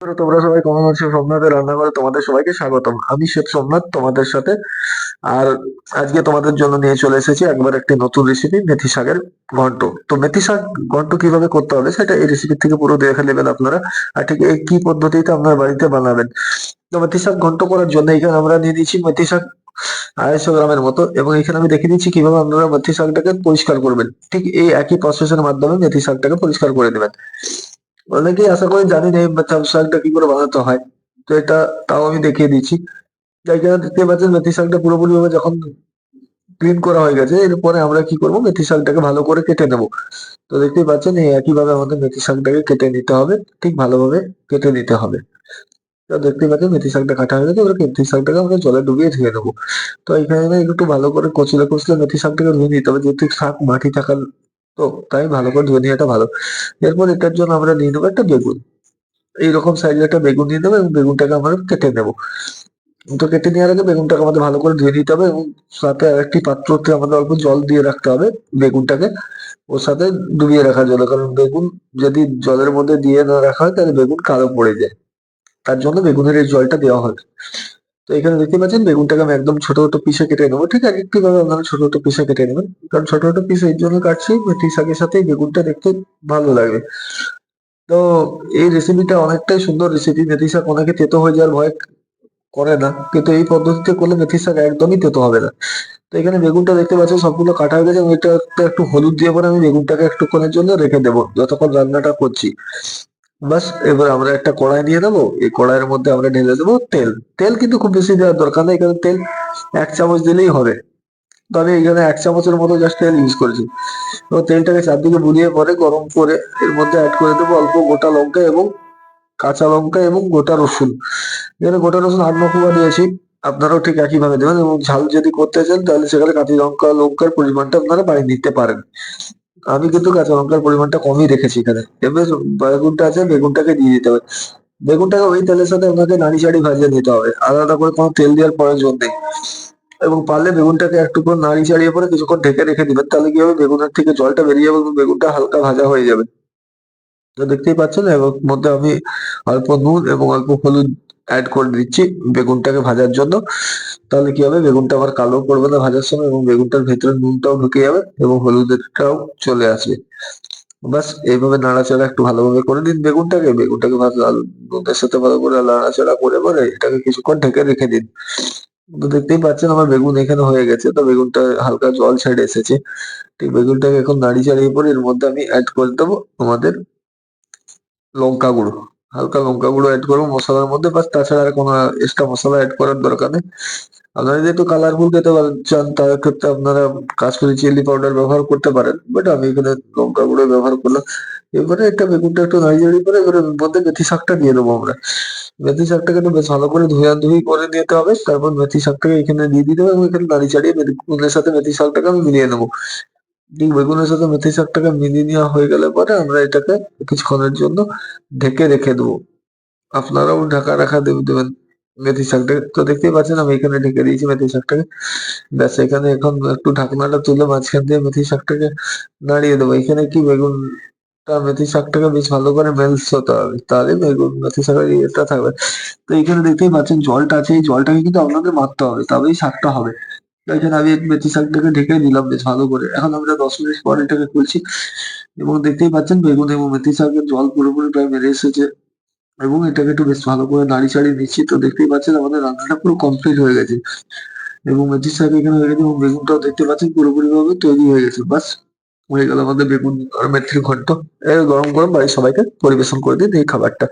তোমরা সবাই কেমন আছো? সোমনাথের রান্নাঘরে তোমাদের সবাইকে স্বাগতম। আমি শেফ সোমনাথ, তোমাদের সাথে। আর আজকে তোমাদের জন্য নিয়ে চলে এসেছি একবার একটি নতুন রেসিপি মেথি শাকের ঘন্ট। তো মেথি শাক ঘন্ট কীভাবে করতে হবে সেটা এই রেসিপি থেকে পুরো দেখে নেবেন আপনারা। আর ঠিক এই কি পদ্ধতিতে আপনার বাড়িতে বানাবেন। তো মেথি শাক ঘন্ট করার জন্য এখানে আমরা নিয়ে নিচ্ছি মেথি শাক আড়াইশো গ্রামের মতো এবং এখানে আমি দেখে দিচ্ছি কীভাবে আপনারা মেথি শাকটাকে পরিষ্কার করবেন। ঠিক এই একই প্রসেসের মাধ্যমে মেথি শাকটাকে পরিষ্কার করে নেবেন। অনেকেই আশা করি জানি না এই শাকটা কি করে বানাতে হয়। তো এটা তাও আমি দেখিয়ে দিচ্ছি। এখানে দেখতে পাচ্ছেন, মেথি শাকটা পুরোপুরি ভাবে যখন ক্লিন করা হয়ে গেছে, এরপরে আমরা কি করব? মেথি শাকটাকে ভালো করে কেটে নেব। তো দেখতেই পাচ্ছেন, এই একইভাবে আমাদের মেথি শাকটাকে কেটে নিতে হবে। ঠিক ভালোভাবে কেটে নিতে হবে। তো দেখতেই পাচ্ছেন, মেথি শাকটা কাটা হয়ে গেছে। এবার মেথি শাকটাকে আমরা জলে ডুবিয়ে ধুয়ে নেব। তো এখানে একটু ভালো করে কচলে কচলে মেথি শাকটাকে ধুয়ে নিতে হবে। যেহেতু শাক মাটি থাকার তো তাই ভালো করে ধুয়ে নেওয়াটা ভালো। এরপর এটার জন্য আমরা নিয়ে নেব একটা বেগুন। এইরকম সাইজের একটা বেগুন নিয়ে নেব এবং বেগুনটাকে আমরা কেটে নেব। তো কেটে নেওয়ার আগে বেগুনটাকে আমাদের ভালো করে ধুয়ে নিতে হবে এবং সাথে আরেকটি পাত্রতে আমাদের অল্প জল দিয়ে রাখতে হবে বেগুনটাকে। ওর সাথে ডুবিয়ে রাখার জন্য, কারণ বেগুন যদি জলের মধ্যে দিয়ে না রাখা হয়, তাহলে বেগুন কালো পড়ে যায়। তার জন্য বেগুনের এই জলটা দেওয়া হয় তো এখানে দেখতে পাচ্ছেন বেগুনটাকে আমি একদম ছোট ছোট পিসে কেটে নেব। ঠিক আছে একটু ভাবে আপনারা ছোট ছোট পিসে কেটে নেবেন কারণ ছোট ছোট পিস এই জন্য কাটছি মেথি শাকের সাথে বেগুনটা দেখতে ভালো লাগবে। তো এই রেসিপিটা অনেকটাই সুন্দর রেসিপি মেথি শাক অনেকে তেতো হয়ে যাওয়ার ভয় করে না। কিন্তু এই পদ্ধতিতে করলে মেথি শাক একদমই তেতো হবে না। তো এখানে বেগুনটা দেখতে পাচ্ছেন সবগুলো কাটা হয়ে গেছে। এবং এটা একটু হলুদ দিয়ে পরে আমি বেগুনটাকে একটুক্ষণের জন্য রেখে দেবো, যতক্ষণ রান্নাটা করছি। বাস, এবার আমরা একটা কড়াই নিয়ে নেব। এই কড়াইয়ের মধ্যে আমরা ঢেলে দেবো তেল। তেল কিন্তু খুব বেশি দেওয়ার দরকার নেই এখানে তেল এক চামচ দিলেই হবে। তো আমি এখানে এক চামচের মতো জাস্ট তেল ইউজ করেছি। তো তেলটাকে চারদিকে বুলিয়ে পরে গরম করে এর মধ্যে অ্যাড করে দেবো অল্প গোটা লঙ্কা এবং কাঁচা লঙ্কা এবং গোটা রসুন। এখানে গোটা রসুন আট নকুয়া দিয়েছি আপনারাও ঠিক একইভাবে দেবেন এবং ঝাল যদি করতে চান, তাহলে সেখানে কাঁচা লঙ্কা, লঙ্কার পরিমাণটা আপনারা বাড়িয়ে নিতে পারেন। আমি কিন্তু কাঁচা লঙ্কার পরিমাণটা কমই রেখেছি এখানে। এবার বেগুনটা আছে, বেগুনটাকে দিয়ে দিতে হবে। বেগুনটাকে ওই তেলের সাথে ওনাকে নাড়ি চাড়ি ভাজিয়ে নিতে হবে। আলাদা করে কোনো তেল দেওয়ার প্রয়োজন নেই। এবং পারলে বেগুনটাকে একটু করে নাড়ি চাড়িয়ে পরে কিছুক্ষণ ঢেকে রেখে দিবেন। তাহলে কি হবে? বেগুনের থেকে জলটা বেরিয়ে যাবে এবং বেগুনটা হালকা ভাজা হয়ে যাবে। তো দেখতেই পাচ্ছেন এবং মধ্যে আমি অল্প নুন এবং অল্প হলুদ অ্যাড করে দিচ্ছি বেগুনটাকে ভাজার জন্য। তাহলে কি হবে? বেগুনটা আবার কালো পড়বে না ভাজার সময় এবং বেগুনটার ভেতরে নুনটাও ঢুকে যাবে এবং হলুদেরটাও চলে আসবে। বাস এইভাবে নাড়াচাড়া একটু ভালোভাবে করে দিন বেগুনটাকে। বেগুনটাকে নুনের সাথে ভালো করে নাড়াচাড়া করে পরে এটাকে কিছুক্ষণ ঢেকে রেখে দিন। তো দেখতেই পাচ্ছেন আমার বেগুন এখানে হয়ে গেছে। তো বেগুনটা হালকা জল ছেড়ে এসেছে। ঠিক বেগুনটাকে এখন নাড়ি চাড়িয়ে পরে এর মধ্যে আমি অ্যাড করে দেবো আমাদের লঙ্কা গুঁড়ো। হালকা লঙ্কা গুঁড়ো অ্যাড করব, মশলার মধ্যে, বাস তাছাড়া আর কোনো এক্সট্রা মশলা অ্যাড করার দরকার নেই। আপনারা যেহেতু কালারফুল খেতে চান তার ক্ষেত্রে আপনারা কাশ্মীরি চিলি পাউডার ব্যবহার করতে পারেন বাট আমি এখানে লঙ্কা গুঁড়ো ব্যবহার করলাম। এবারে একটা বেগুনটা একটু নাড়িয়ে পরে এবারে মধ্যে মেথি শাকটা দিয়ে দেবো আমরা। মেথি শাকটাকে একটু বেশ ভালো করে ধুয়া ধুই করে নিতে হবে, তারপর মেথি শাকটাকে এখানে দিয়ে দিতে হবে, এবং এখানে নাড়ি চাড়িয়ে বেগুনের সাথে মেথি শাকটাকে আমি মিলিয়ে নেব। ঠিক বেগুনের সাথে মেথি শাকটাকে মিলিয়ে নেওয়া হয়ে গেলে পরে আমরা এটাকে কিছুক্ষণের জন্য ঢেকে রেখে দেবো। আপনারাও ঢাকা রাখা দেব- দেবেন মেথি শাকটাকে তো দেখতেই পাচ্ছেন আমি এখানে ঢেকে দিয়েছি মেথি শাকটাকে। ব্যাস, এখানে এখন একটু ঢাকনাটা তুলে মাঝখান দিয়ে মেথি শাকটাকে নাড়িয়ে দেবো। এখানে কি বেগুনটা, মেথি শাকটাকে বেশ ভালো করে মেলস হতে হবে, তাহলে বেগুন, মেথি শাকের ইয়েটা থাকবে। তো এখানে দেখতেই পাচ্ছেন জলটা আছে, এই জলটাকে কিন্তু আপনাদের মারতে হবে, তবেই শাকটা হবে। তো এখানে আমি মেথি শাকটাকে ঢেকে দিলাম বেশ ভালো করে। এখন আমরা দশ মিনিট পর এটাকে খুলছি এবং দেখতেই পাচ্ছেন বেগুন এবং মেথি শাকের জল পুরোপুরি প্রায় মেরে এসেছে এবং এটাকে একটু বেশ ভালো করে নাড়ি চাড়িয়ে নিচ্ছি। তো দেখতেই পাচ্ছেন আমাদের রান্নাটা পুরো কমপ্লিট হয়ে গেছে এবং মেথির শাক এখানে হয়ে গেছে এবং বেগুনটাও দেখতে পাচ্ছেন পুরোপুরি ভাবে তৈরি হয়ে গেছে। বাস, হয়ে গেল আমাদের বেগুন আর মেথির ঘন্ট। গরম গরম বাড়ির সবাইকে পরিবেশন করে দিন এই খাবারটা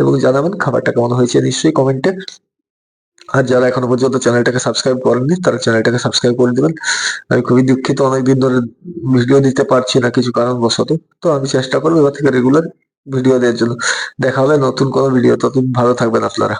এবং জানাবেন খাবারটা কেমন হয়েছে নিশ্চয়ই কমেন্টে আর যারা এখনও পর্যন্ত চ্যানেলটাকে সাবস্ক্রাইব করেননি, তারা চ্যানেলটাকে সাবস্ক্রাইব করে দিবেন। আমি খুবই দুঃখিত, অনেকদিন ধরে ভিডিও দিতে পারছি না কিছু কারণবশত। তো আমি চেষ্টা করব এবার থেকে রেগুলার ভিডিও দেওয়ার জন্য। দেখা হবে নতুন কোনো ভিডিও ততদিন ভালো থাকবেন আপনারা।